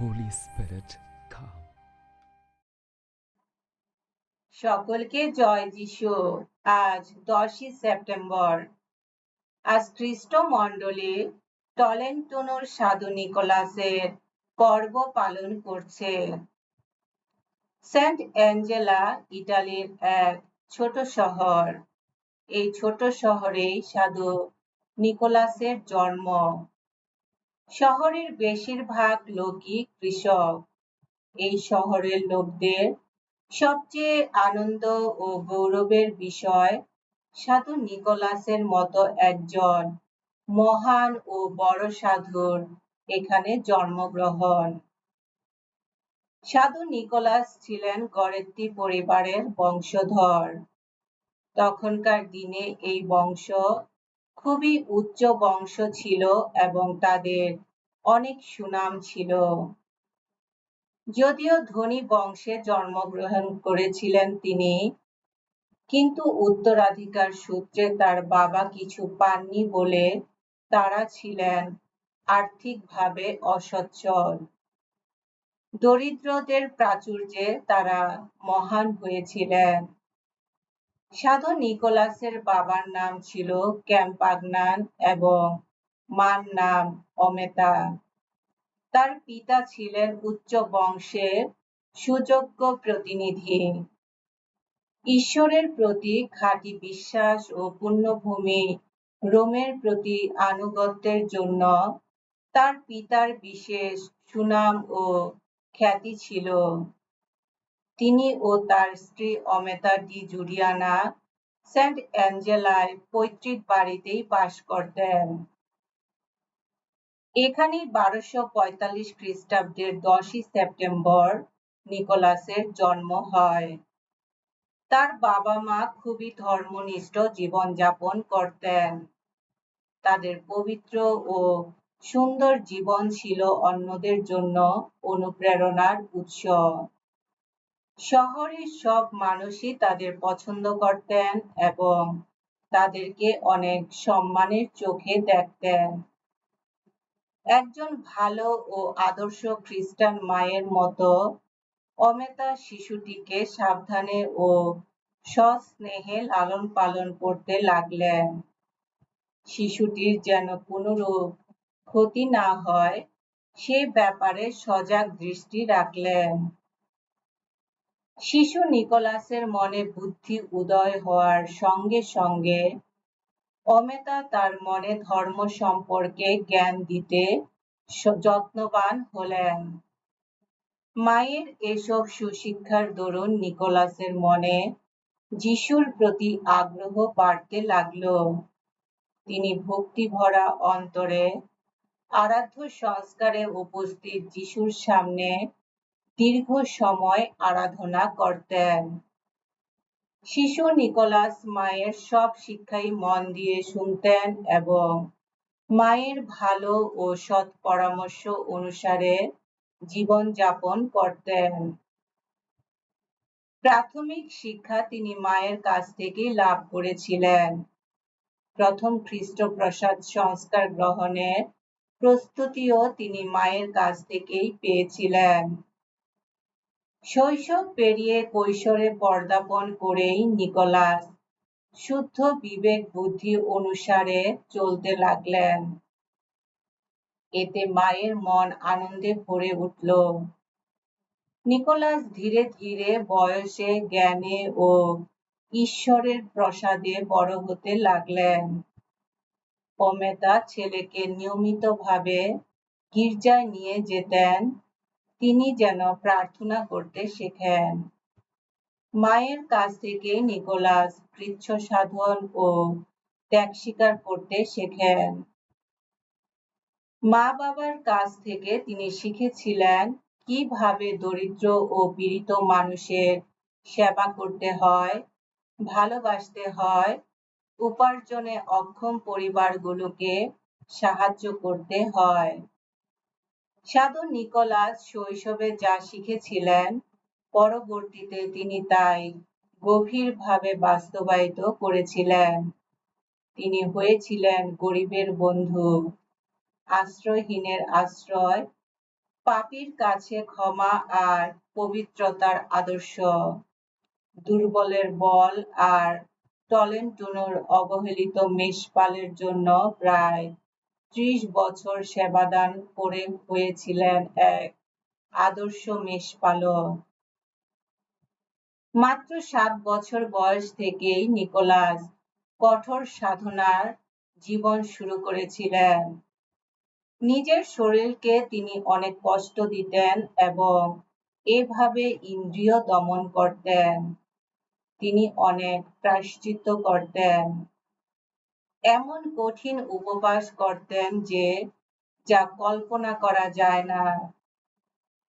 Holy Spirit, come. সকলকে জয় যিশু। আজ দশই সেপ্টেম্বর। আজ খ্রিস্ট মণ্ডলী টলেন্টোনোর সাধু নিকোলাসের পর্ব পালন করছে। সেন্ট অ্যাঞ্জেলা ইটালির এক ছোট শহর। এই ছোট শহরেই সাধু নিকোলাসের জন্ম। শহরের বেশিরভাগ লোকই কৃষক। এই শহরের লোকদের সবচেয়ে আনন্দ ও গৌরবের বিষয় সাধু নিকোলাসের মতো একজন মহান ও বড় সাধুর এখানে জন্মগ্রহণ। সাধু নিকোলাস ছিলেন গরেত্তি পরিবারের বংশধর। তখনকার দিনে এই বংশ খুবই উচ্চ বংশ ছিল এবং তাদের অনেক সুনাম ছিল। যদিও ধনী বংশে জন্মগ্রহণ করেছিলেন তিনি, কিন্তু উত্তরাধিকার সূত্রে তার বাবা কিছু পাননি বলে তারা ছিলেন আর্থিকভাবে অসচ্ছল। দরিদ্রদের প্রাচুর্যে তারা মহান হয়েছিলেন। সাধু নিকোলাসের বাবার নাম ছিল ক্যাম্পাগনান এবং মার নাম অমেতা। তার পিতা ছিলেন উচ্চ বংশের সুযোগ্য প্রতিনিধি। ঈশ্বরের প্রতি খাঁটি বিশ্বাস ও পুণ্যভূমি রোমের প্রতি আনুগত্যের জন্য তার পিতার বিশেষ সুনাম ও খ্যাতি ছিল। তিনি ও তার স্ত্রী অমেতা ডি জুরিয়ানা সেন্ট অ্যাঞ্জেলায় পৈতৃক বাড়িতেই বাস করতেন। এখানেই বারোশো পঁয়তাল্লিশ খ্রিস্টাব্দের দশই সেপ্টেম্বর নিকোলাসের জন্ম হয়। তার বাবা মা খুবই ধর্মনিষ্ঠ জীবনযাপন করতেন। তাদের পবিত্র ও সুন্দর জীবন ছিল অন্যদের জন্য অনুপ্রেরণার উৎস। শহরের সব মানুষই তাদের পছন্দ করতেন এবং তাদেরকে অনেক সম্মানের চোখে দেখতেন। একজন ভালো ও আদর্শ খ্রিস্টান মায়ের মতো অমেতা শিশুটিকে সাবধানে ও সস্নেহে লালন পালন করতে লাগলেন। শিশুটির যেন কোনরূপ ক্ষতি না হয়, সে ব্যাপারে সজাগ দৃষ্টি রাখলেন। শিশু নিকোলাসের মনে বুদ্ধি উদয় হওয়ার সঙ্গে সঙ্গে অমেতা তার মনে ধর্ম সম্পর্কে জ্ঞান দিতে যত্নবান হলেন। মায়ের এসব সুশিক্ষার দরুন নিকোলাসের মনে যিশুর প্রতি আগ্রহ বাড়তে লাগল। তিনি ভক্তি ভরা অন্তরে আরাধ্য সংস্কারে উপস্থিত যিশুর সামনে দীর্ঘ সময় আরাধনা করতেন। শিশু নিকোলাস মায়ের সব শিক্ষাই মন দিয়ে শুনতেন এবং মায়ের ভালো ও সৎ পরামর্শ অনুসারে জীবন যাপন করতেন। প্রাথমিক শিক্ষা তিনি মায়ের কাছ থেকে লাভ করেছিলেন। প্রথম খ্রিস্টপ্রসাদ সংস্কার গ্রহণের প্রস্তুতিও তিনি মায়ের কাছ থেকেই পেয়েছিলেন। শৈশব পেরিয়ে কৈশোরে পর্দাপণ করেই নিকোলাস শুদ্ধ বিবেক বুদ্ধি অনুসারে চলতে লাগলেন। এতে মায়ের মন আনন্দে ভরে উঠল। নিকোলাস ধীরে ধীরে বয়সে, জ্ঞানে ও ঈশ্বরের প্রসাদে বড় হতে লাগলেন। অমেতা ছেলেকে নিয়মিতভাবে গির্জায় নিয়ে যেতেন। তিনি যেন প্রার্থনা করতে শেখেন। মায়ের কাছ থেকে নিকোলাস কৃচ্ছ সাধন ও ত্যাগ স্বীকার করতে শেখেন। মা বাবার কাছ থেকে তিনি শিখেছিলেন কীভাবে দরিদ্র ও পীড়িত মানুষের সেবা করতে হয়, ভালোবাসতে হয়, উপার্জনে অক্ষম পরিবারগুলোকে সাহায্য করতে হয়। সাধু নিকোলাস শৈশবে যা শিখেছিলেন, পরবর্তীতে তিনি তাই গভীরভাবে বাস্তবায়িত করেছিলেন। তিনি হয়েছিলেন গরিবের বন্ধু, আশ্রয়হীনের আশ্রয়, পাপীর কাছে ক্ষমা আর পবিত্রতার আদর্শ। দুর্বলের বল আর টলেনটুনোর অবহেলিত মেষপালের জন্য প্রায় ত্রিশ বছর সেবাদান করে হয়েছিলেন এক আদর্শ মেষপালক। মাত্র সাত বছর বয়স থেকেই নিকোলাস কঠোর সাধনার জীবন শুরু করেছিলেন। নিজের শরীরকে তিনি অনেক কষ্ট দিতেন এবং এভাবে ইন্দ্রিয় দমন করতেন। তিনি অনেক প্রায়শ্চিত্ত করতেন। এমন কঠিন উপবাস করতেন যে, যা কল্পনা করা যায় না।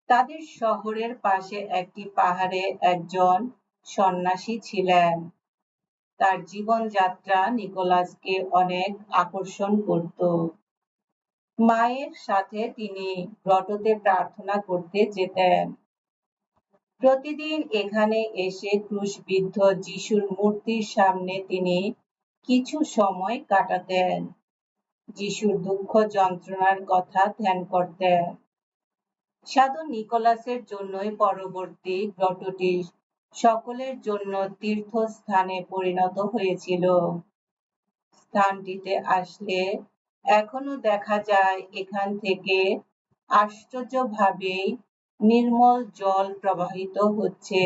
তাদের শহরের পাশে একটি পাহাড়ে একজন সন্ন্যাসী ছিলেন। তার জীবনযাত্রা নিকোলাসকে অনেক আকর্ষণ করত। মায়ের সাথে তিনি গ্রটতে প্রার্থনা করতে যেতেন। প্রতিদিন এখানে এসে ক্রুশবিদ্ধ যিশুর মূর্তির সামনে তিনি কিছু সময় কাটাতেন। যিশুর দুঃখ যন্ত্রণার কথা ধ্যান করতেন। সাধু নিকোলাসের জন্যই পরবর্তী গ্রটটি সকলের জন্য তীর্থস্থানে পরিণত হয়েছিল। স্থানটিতে আসলে এখনও দেখা যায় এখান থেকে আশ্চর্যভাবেই নির্মল জল প্রবাহিত হচ্ছে।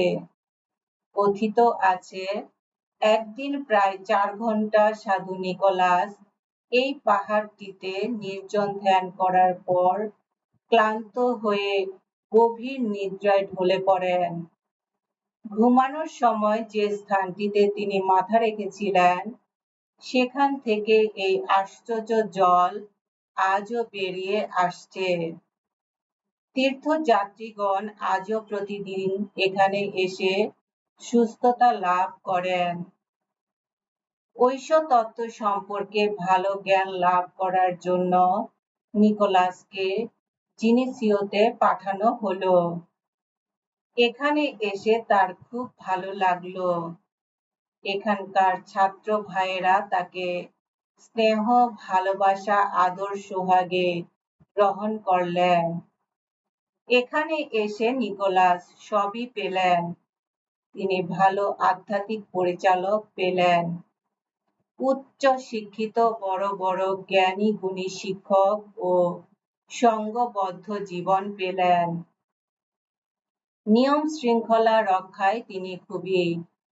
কথিত আছে একদিন প্রায় চার ঘণ্টা সাধু নিকোলাস এই পাহাড়টিতে নির্জন ধ্যান করার পর ক্লান্ত হয়ে গভীর নিদ্রায় ঢলে পড়েন। ঘুমানোর সময় যে স্থানটিতে তিনি মাথা রেখেছিলেন, সেখান থেকে এই আশ্চর্য জল আজও বেরিয়ে আসছে। তীর্থযাত্রীগণ আজও প্রতিদিন এখানে এসে সুস্থতা লাভ করেন। ঐশ তত্ত্ব সম্পর্কে ভালো জ্ঞান লাভ করার জন্য নিকোলাসকে জিনিসিওতে পাঠানো হলো। এখানে এসে তার খুব ভালো লাগল। এখানকার ছাত্র ভাইয়েরা তাকে স্নেহ, ভালোবাসা, আদর, সোহাগে গ্রহণ করলেন। এখানে এসে নিকোলাস সবই পেলেন। তিনি ভালো আধ্যাত্মিক পরিচালক পেলেন। উচ্চ শিক্ষিত, বড় বড় জ্ঞানী, গুণী শিক্ষক ও সঙ্গবদ্ধ জীবন পেলেন। নিয়ম শৃঙ্খলা রক্ষায় তিনি খুবই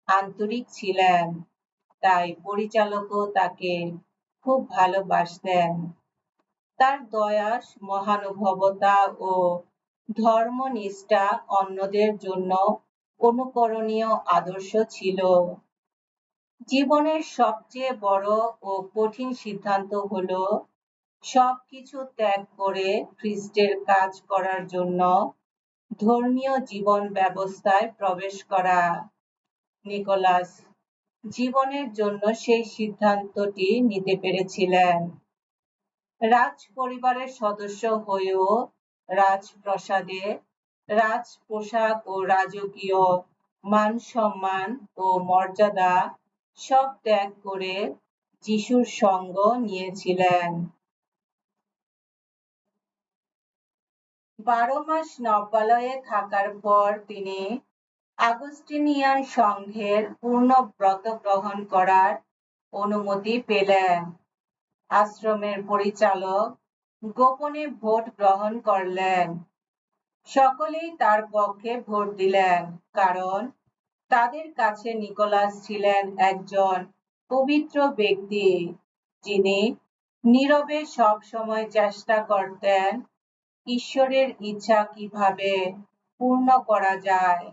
আন্তরিক ছিলেন, তাই পরিচালকও তাকে খুব ভালোবাসতেন। তার দয়া মহানুভবতা ও ধর্মনিষ্ঠা অন্যদের জন্য অনুকরণীয় আদর্শ ছিল। জীবনের সবচেয়ে বড় ও কঠিন সিদ্ধান্ত হলো সবকিছু ত্যাগ করে খ্রিস্টের কাজ করার জন্য ধর্মীয় জীবন ব্যবস্থায় প্রবেশ করা। নিকোলাস, জীবনের জন্য সেই সিদ্ধান্তটি নিতে পেরেছিলেন। রাজ পরিবারের সদস্য হয়েও রাজপ্রসাদে রাজ পোশাক ও রাজকীয় মান সম্মান ও মর্যাদা সব ত্যাগ করে যিশুর সঙ্গ নিয়েছিলেন। বারো মাস নবালয়ে থাকার পর তিনি আগস্টিনিয়ান সংঘের পূর্ণ ব্রত গ্রহণ করার অনুমতি পেলেন। আশ্রমের পরিচালক গোপনে ভোট গ্রহণ করলেন। সকলেই তার পক্ষে ভোট দিলেন, কারণ তাদের কাছে নিকোলাস ছিলেন একজন পবিত্র ব্যক্তি, যিনি নীরবে সব সময় চেষ্টা করতেন ঈশ্বরের ইচ্ছা কীভাবে পূর্ণ করা যায়।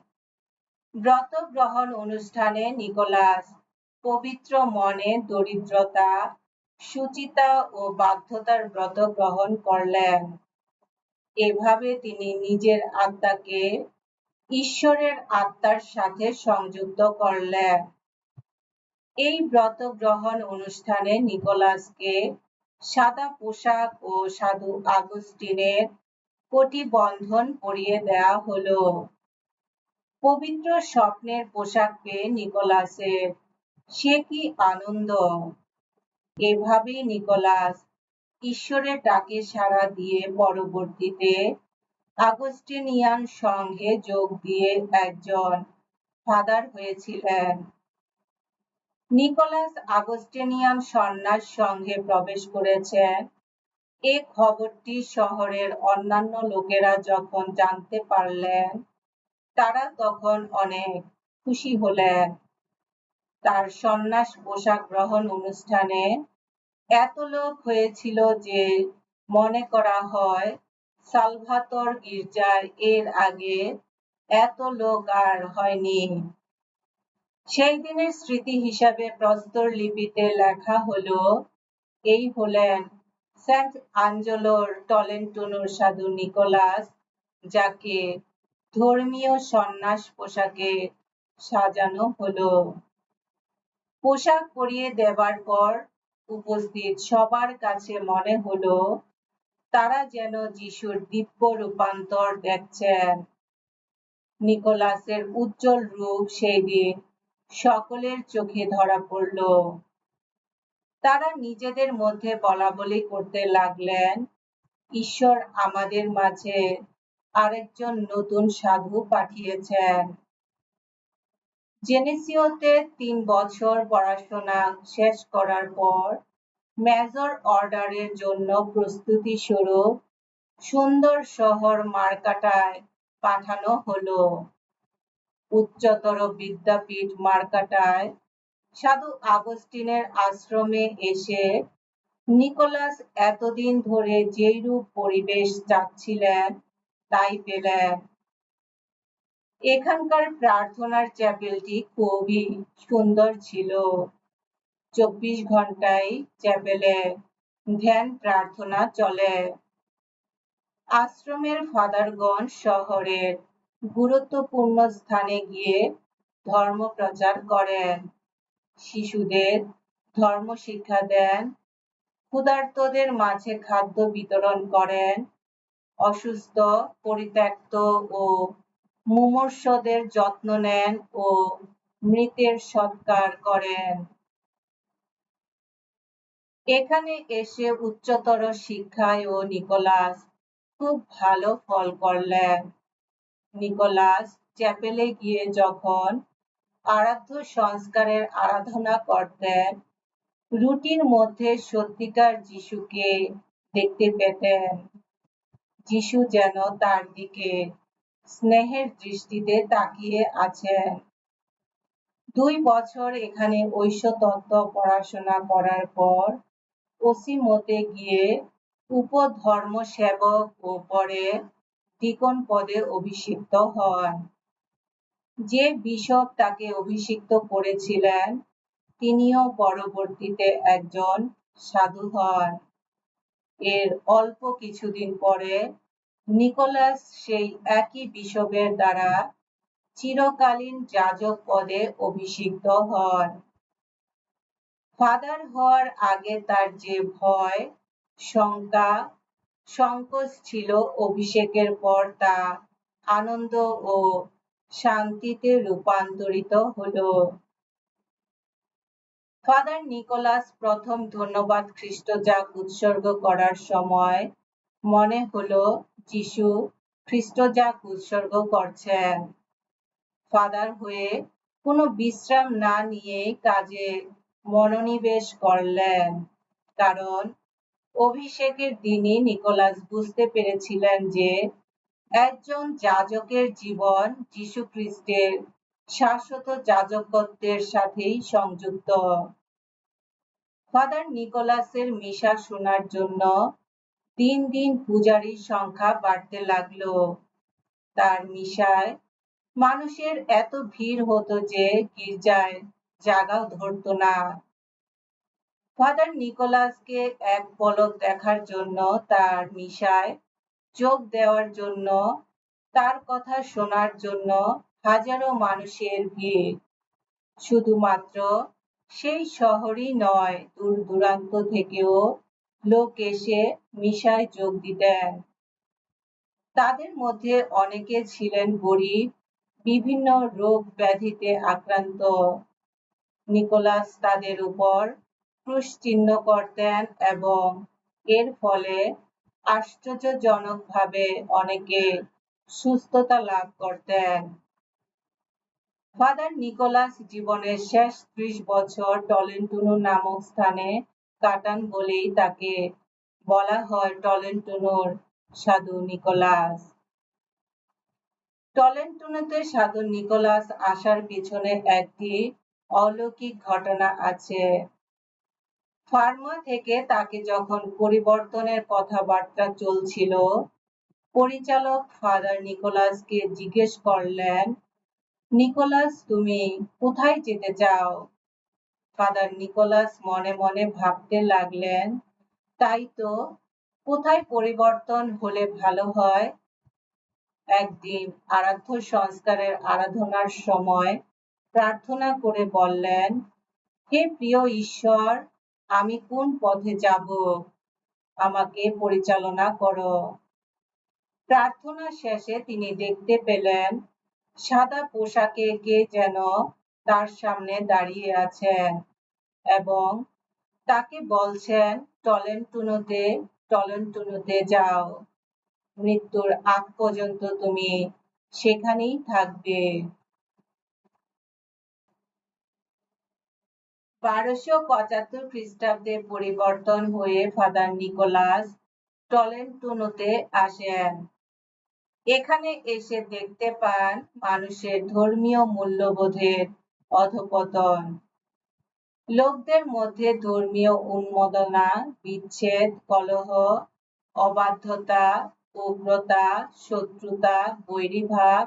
ব্রত গ্রহণ অনুষ্ঠানে নিকোলাস পবিত্র মনে দরিদ্রতা, সুচিতা ও বাধ্যতার ব্রত গ্রহণ করলেন। এভাবে তিনি নিজের আত্মাকে ঈশ্বরের আত্মার সাথে সংযুক্ত করলেন। এই ব্রত গ্রহণ অনুষ্ঠানে নিকোলাসকে সাদা পোশাক ও সাধু আগস্টিনের বন্ধন পরিয়ে দেয়া হলো। পবিত্র স্বপ্নের পোশাক পেয়ে নিকোলাসের সে কি আনন্দ? এভাবেই নিকোলাস ঈশ্বরের ডাকে সাড়া দিয়ে পরবর্তীতে আগস্টিনিয়ান সংঘে যোগ দিয়ে একজন ফাদার হয়েছিলেন। নিকোলাস আগস্টিনিয়ান সন্ন্যাস সংঘে প্রবেশ করেছেন। এ খবরটি শহরের অন্যান্য লোকেরা যখন জানতে পারলেন, তারা তখন অনেক খুশি হলেন। তার সন্ন্যাস পোশাক গ্রহণ অনুষ্ঠানে এত লোক হয়েছিল যে মনে করা হয় সালভাতর গির্জায় এর আগে এত লোক আর হয়নি। সেই দিনের স্মৃতি হিসাবে প্রস্তর লিপিতে লেখা হলো, এই হলেন সেন্ট আঞ্জলোর টলেন্টনুর সাধু নিকোলাস, যাকে ধর্মীয় সন্ন্যাস পোশাকে সাজানো হলো। পোশাক পরিয়ে দেবার পর উপস্থিত। সবার কাছে মনে হলো, তারা যেন যিশুর দিব্য রূপান্তর দেখছেন। নিকোলাসের উজ্জ্বল রূপ সেই দিন সকলের চোখে ধরা পড়ল। তারা নিজেদের মধ্যে বলা বলি করতে লাগলেন, ঈশ্বর আমাদের মাঝে আরেকজন নতুন সাধু পাঠিয়েছেন। জেনেসিওতে তিন বছর পড়াশোনা শেষ করার পর মেজর অর্ডারের জন্য প্রস্তুতি স্বরূপ সুন্দর শহর মার্কাটায় পাঠানো হলো। উচ্চতর বিদ্যাপীঠ মার্কাটায় সাধু আগস্টিনের আশ্রমে এসে নিকোলাস এতদিন ধরে যেইরূপ পরিবেশ চাচ্ছিলেন, তাই পেলেন। এখানকার প্রার্থনার চ্যাপেলটি খুবই সুন্দর ছিল। চব্বিশ ঘন্টায় চ্যাপেলে ধ্যান প্রার্থনা চলে। আশ্রমের ফাদারগণ শহরের গুরুত্বপূর্ণ স্থানে গিয়ে ধর্ম প্রচার করেন। শিশুদের ধর্ম শিক্ষা দেন। ক্ষুধার্তদের মাঝে খাদ্য বিতরণ করেন। অসুস্থ, পরিত্যক্ত ও মুমূর্ষদের যত্ন নেন ও মৃতের সৎকার করেন। এখানে এসে উচ্চতর শিক্ষায় ও নিকোলাস খুব ভালো ফল করলেন। নিকোলাস চ্যাপেলে গিয়ে যখন আরাধ্য সংস্কারের আরাধনা করতেন, রুটির মধ্যে সত্যিকার যিশুকে দেখতে পেতেন। যিশু যেন তার দিকে স্নেহের দৃষ্টিতে তাকিয়ে আছেন দুই বছর এখানে ঐশ্বতত্ত্ব পড়াশোনা করার পর ওসিমতে গিয়ে উপধর্ম সেবক ও পরে ডিকন পদে অভিষিক্ত হন। যে বিশপ তাকে অভিষিক্ত করেছিলেন, তিনিও পরবর্তীতে একজন সাধু হন। এর অল্প কিছুদিন পরে নিকোলাস সেই একই বিশপের দ্বারা চিরকালীন যাজক পদে অভিষিক্ত হন। ফাদার হওয়ার আগে তার যে ভয়, শঙ্কা, সংকোচ ছিল অভিষেকের পর তা আনন্দ ও শান্তিতে রূপান্তরিত হলো। ফাদার নিকোলাস প্রথম ধন্যবাদ খ্রিস্টজাক উৎসর্গ করার সময় মনে হলো যিশু খ্রিস্টজাক উৎসর্গ করছেন। ফাদার হয়ে কোনো বিশ্রাম না নিয়ে কাজে মনোনিবেশ করলেন। কারণ অভিষেকের দিনই নিকোলাস বুঝতে পেরেছিলেন যে একজন যাজকের জীবন যীশু খ্রিস্টের শাশ্বত যাজকত্বের সাথেই সংযুক্ত। ফাদার নিকোলাসের মিশা শোনার জন্য দিন দিন পূজারীর সংখ্যা বাড়তে লাগল। তার মিশায় মানুষের এত ভিড় হতো যে গির্জায় জাগাও ধরতো না। ফাদার নিকোলাসকে এক পলক দেখার জন্য তার মিশায় যোগ দেওয়ার জন্য, তার কথা শোনার জন্য হাজারো মানুষের ভিড়। শুধুমাত্র সেই শহরই নয় দূর দূরান্ত থেকেও লোক এসে মিশায় যোগ দিতেন। তাদের মধ্যে অনেকে ছিলেন গরিব, বিভিন্ন রোগ ব্যাধিতে আক্রান্ত। নিকোলাস তাদের উপর ক্রুশ চিহ্ন করতেন এবং এর ফলে আশ্চর্যজনকভাবে অনেকে সুস্থতা লাভ করতেন। ফাদার নিকোলাস জীবনের শেষ ত্রিশ বছর টলেন্টুনু নামক স্থানে কাটান বলেই তাকে বলা হয় টলেন্টুনুর সাধু নিকোলাস। টলেন্টুনুতে সাধু নিকোলাস আসার পিছনে একটি অলৌকিক ঘটনা আছে। ফার্মা থেকে তাকে যখন পরিবর্তনের কথাবার্তা চলছিল, পরিচালক ফাদার নিকোলাসকে জিজ্ঞেস করলেন, নিকোলাস, তুমি কোথায় যেতে চাও? ফাদার নিকোলাস মনে মনে ভাবতে লাগলেন, তাই তো, কোথায় পরিবর্তন হলে ভালো হয়? একদিন আরাধ্য সংস্কারের আরাধনার সময় প্রার্থনা করে বললেন, হে প্রিয় ঈশ্বর, আমি কোন পথে যাব? আমাকে পরিচালনা করো। প্রার্থনা শেষে তিনি দেখতে পেলেন, সাদা পোশাকে কে যেন তার সামনে দাঁড়িয়ে আছেন এবং তাকে বলছেন, টলেন্টুনোতে টলেন্টুনোতে যাও। মৃত্যুর আগ পর্যন্ত তুমি সেখানেই থাকবে। বারোশো পঁচাত্তর খ্রিস্টাব্দে পরিবর্তন হয়ে ফাদার নিকোলাস টলেন্টুনোতে আসেন। এখানে এসে দেখতে পান মানুষের ধর্মীয় মূল্যবোধের অধপতন। লোকদের মধ্যে ধর্মীয় উন্মাদনা, বিচ্ছেদ, কলহ, অবাধ্যতা, উগ্রতা, শত্রুতা, বৈরীভাব,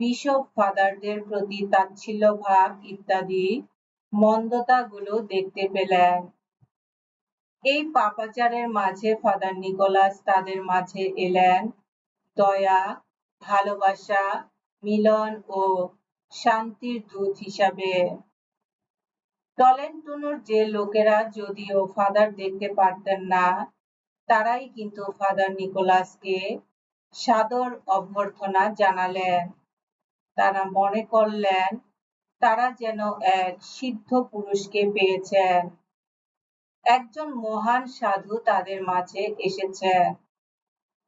বিশপ ফাদারদের প্রতি তাচ্ছিল্য ভাব ইত্যাদি মন্দতাগুলো দেখতে পেলেন। এই পাপাচারের মাঝে ফাদার নিকোলাস তাদের মাঝে এলেন। দয়া, ভালোবাসা, মিলন ও শান্তির দূত হিসাবে। টলেন্টুনুর যে লোকেরা যদিও ফাদার দেখতে পারতেন না, তারাই কিন্তু ফাদার নিকোলাসকে সাদর অভ্যর্থনা জানালেন। তারা মনে করলেন, তারা যেন এক সিদ্ধ পুরুষকে পেয়েছেন। একজন মহান সাধু তাদের মাঝে এসেছেন।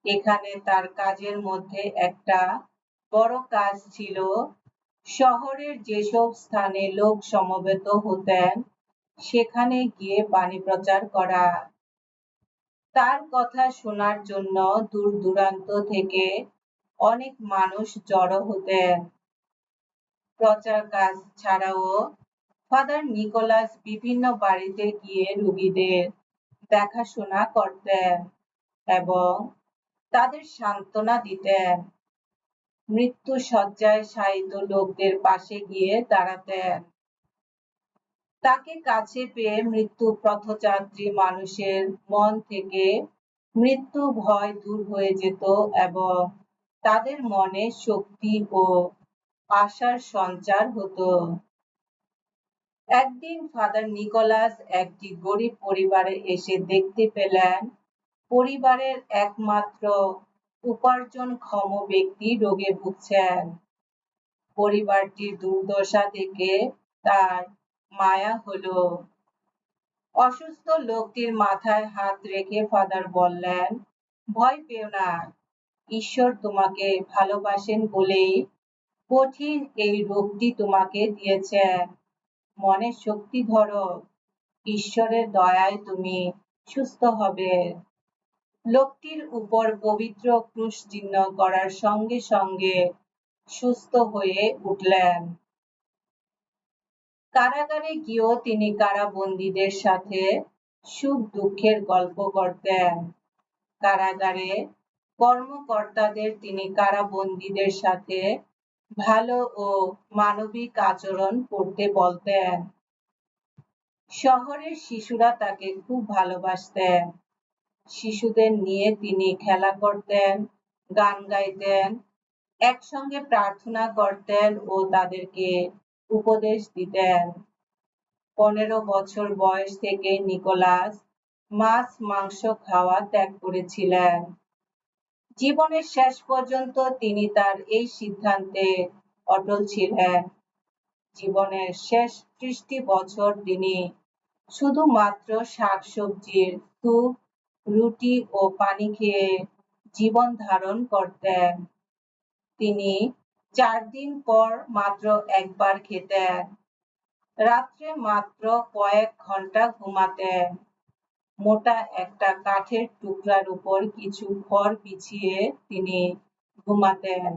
এখানে তার কাজের মধ্যে একটা বড় কাজ ছিল শহরের যেসব স্থানে লোক সমবেত হতেন, সেখানে গিয়ে বাণী প্রচার করা। তার কথা শোনার জন্য দূর দূরান্ত থেকে অনেক মানুষ জড়ো হতেন। প্রচার কাজ ছাড়াও ফাদার নিকোলাস বিভিন্ন বাড়িতে গিয়ে রোগীদের দেখাশোনা করতেন এবং তাদের সান্ত্বনা দিতেন। মৃত্যু শয্যায় শায়িত লোকদের পাশে গিয়ে দাঁড়াতেন তাকে কাছে পেয়ে মৃত্যু পথযাত্রী মানুষের মন থেকে মৃত্যু ভয় দূর হয়ে যেত এবং তাদের মনে শক্তি ও আশার সঞ্চার হতো। একদিন ফাদার নিকোলাস একটি গরিব পরিবারে এসে দেখতে পেলেন, পরিবারের একমাত্র উপার্জনক্ষম ব্যক্তি রোগে ভুগছেন। পরিবারটির দুর্দশা থেকে তার মায়া হলো। অসুস্থ লোকটির মাথায় হাত রেখে ফাদার বললেন, ভয় পেও না, ঈশ্বর তোমাকে ভালোবাসেন বলেই কঠিন এই রোগটি তোমাকে দিয়েছেন। মনে শক্তি ধরো, ঈশ্বরের দয়ায় তুমি সুস্থ হবে। লোকটির উপর পবিত্র ক্রুশ চিহ্ন করার সঙ্গে সঙ্গে সুস্থ হয়ে উঠলেন। কারাগারে গিয়েও তিনি কারাবন্দীদের সাথে সুখ দুঃখের গল্প করতেন। কারাগারে কর্মকর্তাদের তিনি কারাবন্দীদের সাথে ভালো ও মানবিক আচরণ করতে বলতেন। শহরের শিশুরা তাকে খুব ভালোবাসতেন। শিশুদের নিয়ে তিনি খেলা করতেন, গান গাইতেন, একসঙ্গে প্রার্থনা করতেন ও তাদেরকে উপদেশ দিতেন। পনেরো বছর বয়স থেকে নিকোলাস মাছ, মাংস খাওয়া ত্যাগ করেছিলেন। জীবনের শেষ পর্যন্ত তিনি তার এই সিদ্ধান্তে অটল ছিলেন। জীবনের শেষ ত্রিশটি বছর তিনি শুধুমাত্র শাকসবজির স্যুপ রুটি ও পানি খেয়ে জীবন ধারণ করতেন। তিনি চার দিন পর মাত্র একবার খেতেন। রাত্রে মাত্র কয়েক ঘণ্টা ঘুমাতেন। মোটা একটা কাঠের টুকরার উপর কিছু খড় বিছিয়ে তিনি ঘুমাতেন।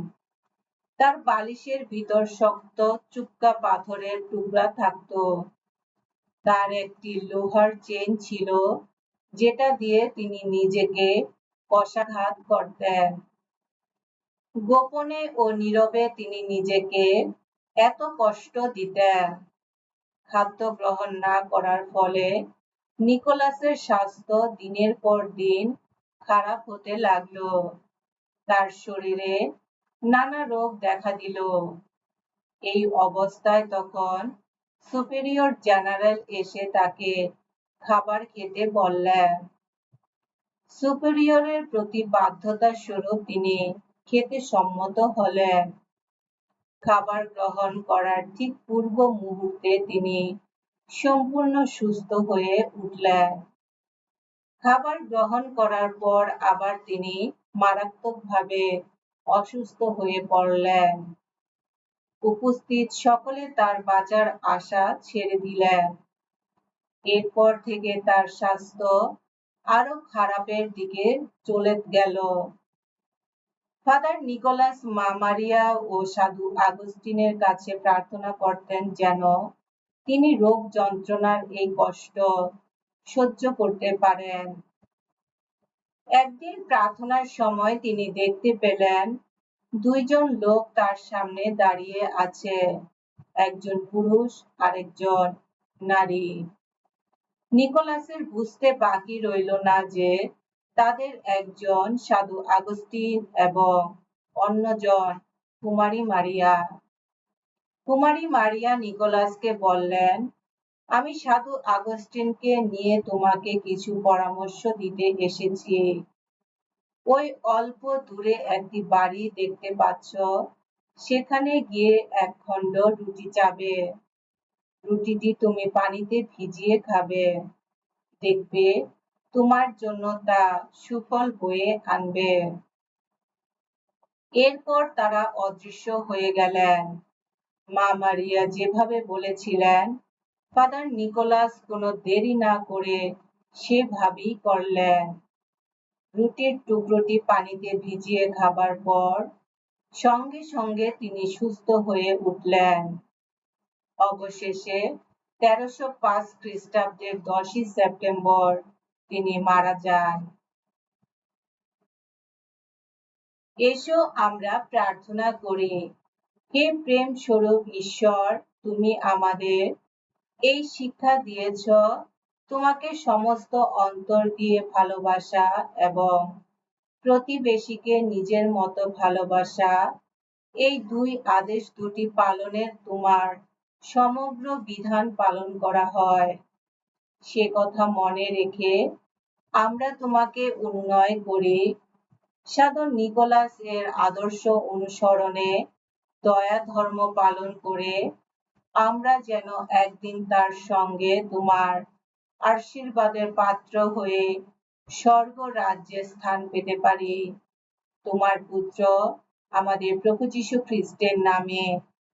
তার বালিশের ভিতর শক্ত চুক্কা পাথরের টুকরা থাকতো। তার একটি লোহার চেন ছিল। যেটা দিয়ে তিনি নিজেকে কষাঘাত করতেন গোপনে ও নীরবে তিনি নিজেকে এত কষ্ট দিতেন খাদ্য গ্রহণ না করার ফলে নিকোলাসের স্বাস্থ্য দিনের পর দিন খারাপ হতে লাগল। তার শরীরে নানা রোগ দেখা দিল। এই অবস্থায় তখন সুপেরিয়র জেনারেল এসে তাকে খাবার খেতে বললেন সুপেরিয়রের প্রতি বাধ্যতা স্বরূপ তিনি খেতে সম্মত হলেন। খাবার গ্রহণ করার ঠিক পূর্ব মুহূর্তে তিনি সম্পূর্ণ সুস্থ হয়ে উঠলেন। খাবার গ্রহণ করার পর আবার তিনি মারাত্মকভাবে অসুস্থ হয়ে পড়লেন। উপস্থিত সকলে তার বাঁচার আশা ছেড়ে দিলেন। এরপর থেকে তার স্বাস্থ্য আরও খারাপের দিকে চলে গেল। ফাদার নিকোলাস মা মারিয়া ও সাধু আগস্টিনের কাছে প্রার্থনা করতেন যেন তিনি রোগ যন্ত্রণার এই কষ্ট সহ্য করতে পারেন। একদিন প্রার্থনার সময় তিনি দেখতে পেলেন দুইজন লোক তার সামনে দাঁড়িয়ে আছে, একজন পুরুষ আরেকজন নারী। নিকোলাসের বুঝতে বাকি রইল না যে তাদের একজন সাধু আগস্টিন এবং অন্যজন কুমারী মারিয়া। কুমারী মারিয়া নিকোলাসকে বললেন, আমি সাধু আগস্টিনকে নিয়ে তোমাকে কিছু পরামর্শ দিতে এসেছি। ওই অল্প দূরে একটি বাড়ি দেখতে পাচ্ছ। সেখানে গিয়ে এক খণ্ড রুটি চাবে। রুটিটি তুমি পানিতে ভিজিয়ে খাবে। দেখবে তোমার জন্য তা সুফল বয়ে আনবে। এরপর তারা অদৃশ্য হয়ে গেলেন। মা মারিয়া যেভাবে বলেছিলেন, ফাদার নিকোলাস কোনো দেরি না করে সেভাবেই করলেন। রুটির টুকরোটি পানিতে ভিজিয়ে খাবার পর সঙ্গে সঙ্গে তিনি সুস্থ হয়ে উঠলেন। অবশেষে তেরোশো পাঁচ খ্রিস্টাব্দের দশই সেপ্টেম্বর তিনি মারা যান। এসো আমরা প্রার্থনা করি, হে প্রেম স্বরূপ ঈশ্বর, তুমি আমাদের এই শিক্ষা দিয়েছ, তোমাকে সমস্ত অন্তর দিয়ে ভালোবাসা এবং প্রতিবেশীকে নিজের মতো ভালোবাসা। এই দুই আদেশ দুটি পালনের তোমার সমগ্র বিধান পালন করা হয়। সে কথা মনে রেখে আমরা তোমাকে উন্নয় করি। সাধন নিকোলাস এর আদর্শ অনুসরণে দয়া ধর্ম পালন করে আমরা যেন একদিন তার সঙ্গে তোমার আশীর্বাদের পাত্র হয়ে স্বর্গ রাজ্যে স্থান পেতে পারি। তোমার পুত্র আমাদের প্রভু যীশু খ্রিস্টের নামে